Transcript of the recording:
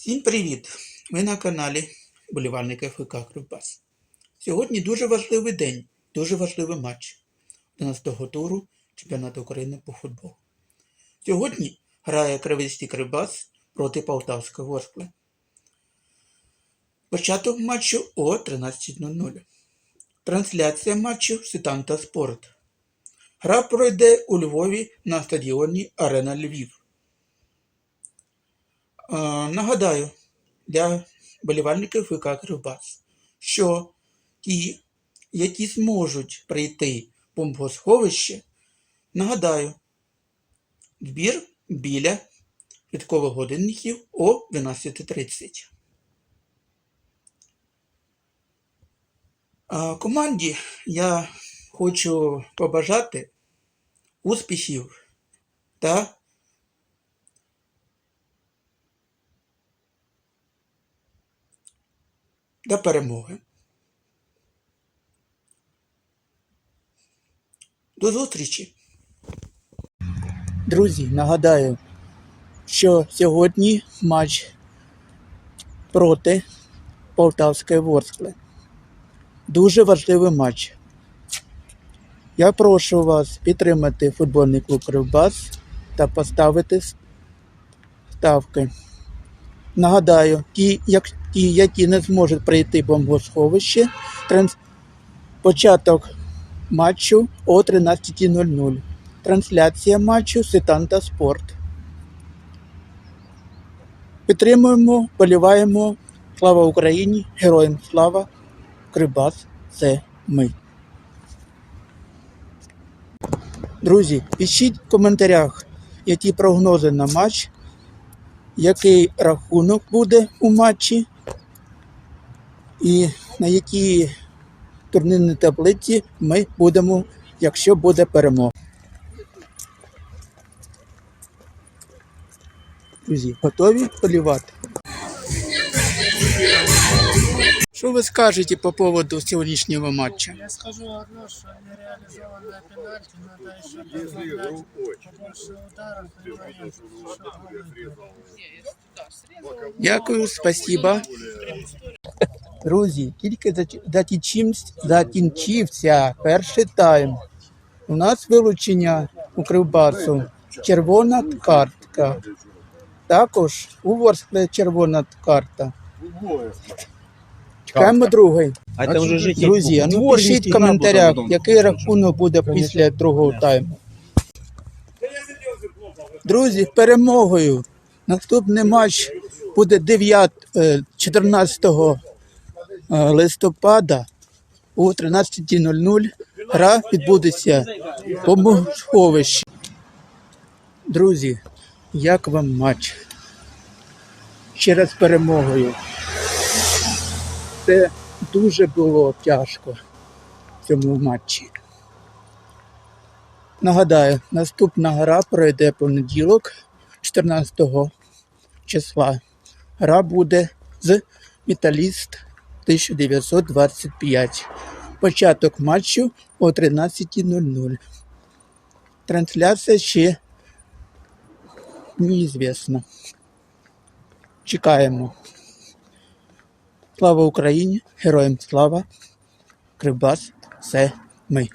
Всім привіт! Ви на каналі Болівальника ФК Кривбас. Сьогодні дуже важливий день, дуже важливий матч 11-го туру Чемпіонату України по футболу. Сьогодні грає Кривицький Кривбас проти Полтавського Ворскли. Початок матчу о 13.00. Трансляція матчу Ситанта Спорт. Гра пройде у Львові на стадіоні Арена Львів. Нагадаю для болівальників ФК Кривбас, що ті, які зможуть прийти в бомбосховище, нагадаю, збір біля квіткових годинників о 12.30. Команді я хочу побажати успіхів та до перемоги. До зустрічі. Друзі, нагадаю, що сьогодні матч проти Полтавської Ворскли. Дуже важливий матч. Я прошу вас підтримати футбольний клуб Кривбас та поставити ставки. Нагадаю, ті, як, ті, які не зможуть прийти бомбосховище, транс... початок матчу о 13.00. Трансляція матчу Ситанта Спорт. Підтримуємо, боліваємо. Слава Україні! Героям слава! Крибас це ми. Друзі, пишіть в коментарях, які прогнози на матч який рахунок буде у матчі, і на якій турнірній таблиці ми будемо, якщо буде перемога. Друзі, готові полівати? Що ви скажете по поводу сьогоднішнього матчу? Я скажу одно, что нереализованная пенальти, надо еще добавлять побольше ударов, понимаете, Дякую, спасибо. Друзі, тільки закінчився перший тайм. У нас вилучення у Кривбасу. Червона картка. Також у Ворскле червона карта. Чекаємо другий. А это уже жить Друзі, ну пишіть в коментарях, який рахунок буде після другого тайму. Друзі, з перемогою. Наступний матч буде 9, е, 14 е, листопада о 13.00. Гра відбудеться в бомбосховищі. Друзі, як вам матч? Ще раз перемогою. Це дуже було тяжко в цьому матчі. Нагадаю, наступна гра пройде понеділок, 14 числа. Гра буде з Металіст 1925. Початок матчу о 13.00. Трансляція ще неізвісна. Чекаємо. Слава Україні! Героям слава! Кривбас це ми.